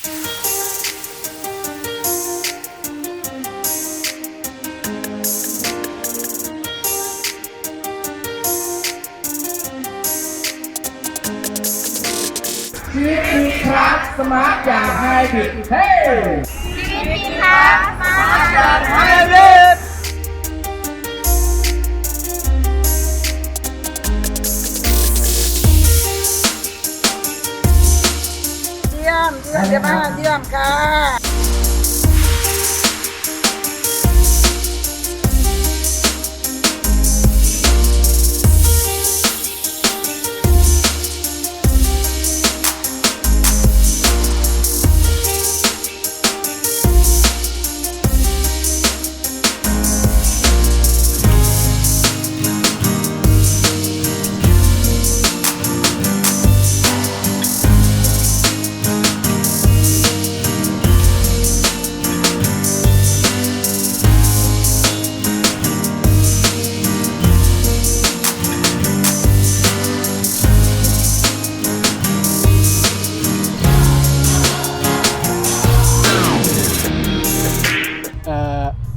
ชีวิตดีครับสมาร์ทอย่างไฮบริดเฮ้ไฮบริด เดี๋ยวมาเยี่ยมค่ะ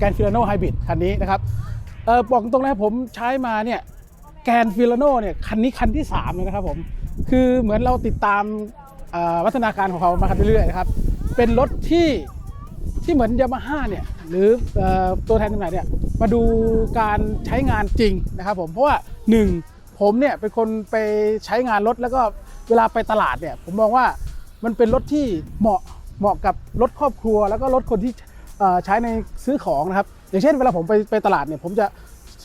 แกนฟิลาโนไฮบริดคันนี้นะครับเออบอกตรงนะผมใช้มาเนี่ยแกนฟิลาโนเนี่ยคันนี้คันที่3เลยนะครับผมคือเหมือนเราติดตามวัฒนาการของเขามาเรื่อยๆนะครับเป็นรถที่ที่เหมือนยามาฮ่าเนี่ยหรืออตัวแทนจำหน่ายเนี่ยมาดูการใช้งานจริงนะครับผมเพราะว่าหนึ่งผมเนี่ยเป็นคนไปใช้งานรถแล้วก็เวลาไปตลาดเนี่ยผมมองว่ามันเป็นรถที่เหมาะเหมาะกับรถครอบครัว แล้วก็รถคนที่ ใช้ในซื้อของนะครับ อย่างเช่นเวลาผมไปไปตลาดเนี่ยผมจะ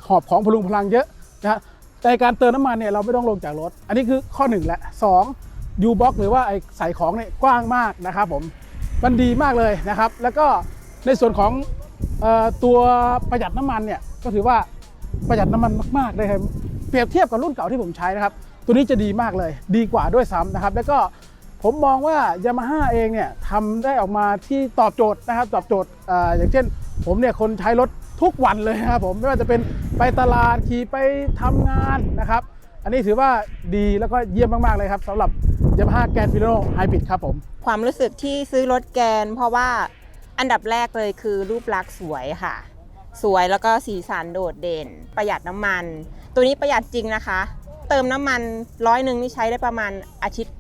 หอบของพลุงพลังเยอะนะฮะแต่การเติมน้ำมันเนี่ยเราไม่ต้องลงจากรถ อันนี้คือข้อหนึ่งและสองยูบ็อกหรือว่าไอ้ใส่ของเนี่ยกว้างมากนะครับผมมันดีมากเลยนะครับ แล้วก็ในส่วนของออตัวประหยัดน้ำมันเนี่ยก็ถือว่าประหยัดน้ำมันมากๆเลยครับเปรียบเทียบกับรุ่นเก่าที่ผมใช้นะครับ ตัวนี้จะดีมากเลย ดีกว่าด้วยซ้ำนะครับ แล้วก็ ผมมองว่ายามาฮ่าเองเนี่ยทำได้ออกมาที่ตอบโจทย์นะครับตอบโจทย์อ่าอย่างเช่น ผมเนี่ยคนใช้รถทุกวันเลยนะครับผมไม่ว่าจะเป็นไปตลาดขี่ไปทำงานนะครับ อันนี้ถือว่าดีแล้วก็เยี่ยมมาก ๆ เลยครับสำหรับยามาฮ่าแกนฟิโนไฮบริดครับผม ความรู้สึกที่ซื้อรถแกน เพราะว่าอันดับแรกเลยคือรูปลักษณ์สวยค่ะ สวยแล้วก็สีสันโดดเด่น ประหยัดน้ำมัน ตัวนี้ประหยัดจริงนะคะ เติมน้ำมันร้อยหนึ่งนี่ใช้ได้ประมาณอาทิตย์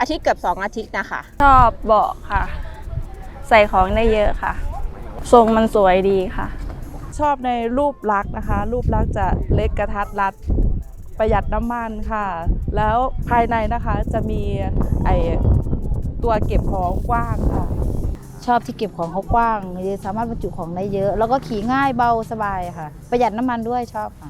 อาทิตย์เกือบ 2 อาทิตย์นะคะ ชอบเบาะค่ะ ใส่ของได้เยอะค่ะ ทรงมันสวยดีค่ะ ชอบในรูปลักษณ์นะคะ รูปลักษณ์จะเล็กกระทัดรัดประหยัดน้ำมันค่ะ แล้วภายในนะคะจะมีไอตัวเก็บของกว้างค่ะ ชอบที่เก็บของเขากว้างสามารถบรรจุของได้เยอะ แล้วก็ขี่ง่ายเบาสบายค่ะ ประหยัดน้ำมันด้วยชอบค่ะ